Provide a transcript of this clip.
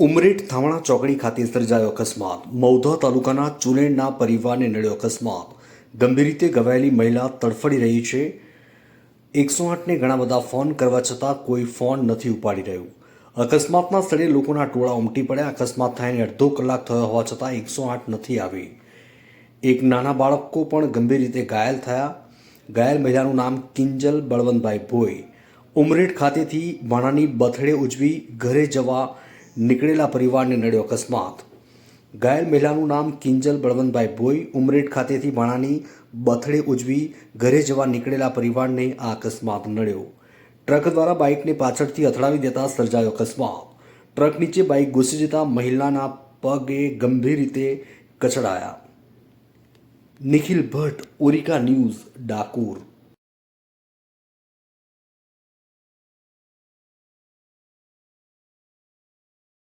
ઉમરેઠ થાવણા ચોકડી ખાતે સર્જાયો અકસ્માત. મૌધા તાલુકાના ચુનેડના પરિવારને નડ્યો અકસ્માત. ગંભીર રીતે ઘવાયેલી મહિલા તડફડી રહી છે. એકસો આઠને ઘણા બધા ફોન કરવા છતાં કોઈ ફોન નથી ઉપાડી રહ્યું. અકસ્માતના સ્થળે લોકોના ટોળા ઉમટી પડ્યા. અકસ્માત થયાને અડધો કલાક થયો હોવા છતાં એકસો આઠ નથી આવી. એક નાના બાળકો પણ ગંભીર રીતે ઘાયલ થયા. ઘાયલ મહિલાનું નામ કિંજલ બળવંતભાઈ ભોઈ. ઉમરેઠ ખાતેથી ભાણાની બથડે ઉજવી ઘરે જવા નીકળેલા પરિવારને નડ્યો અકસ્માત. ઘાયલ મહિલાનું નામ કિંજલ બળવંતભાઈ ભોઈ, ઉમરેઠ ખાતેથી ભાણાની બથડે ઉજવી ઘરે જવા નીકળેલા પરિવારને આ અકસ્માત નડ્યો. ટ્રક દ્વારા બાઇકને પાછળથી અથડાવી દેતા સર્જાયો અકસ્માત. ટ્રક નીચે બાઇક ઘૂસી જતા મહિલાના પગે ગંભીર રીતે કચડાયા. નિખિલ ભટ્ટ ઓરિકા ન્યૂઝ, ડાકોર.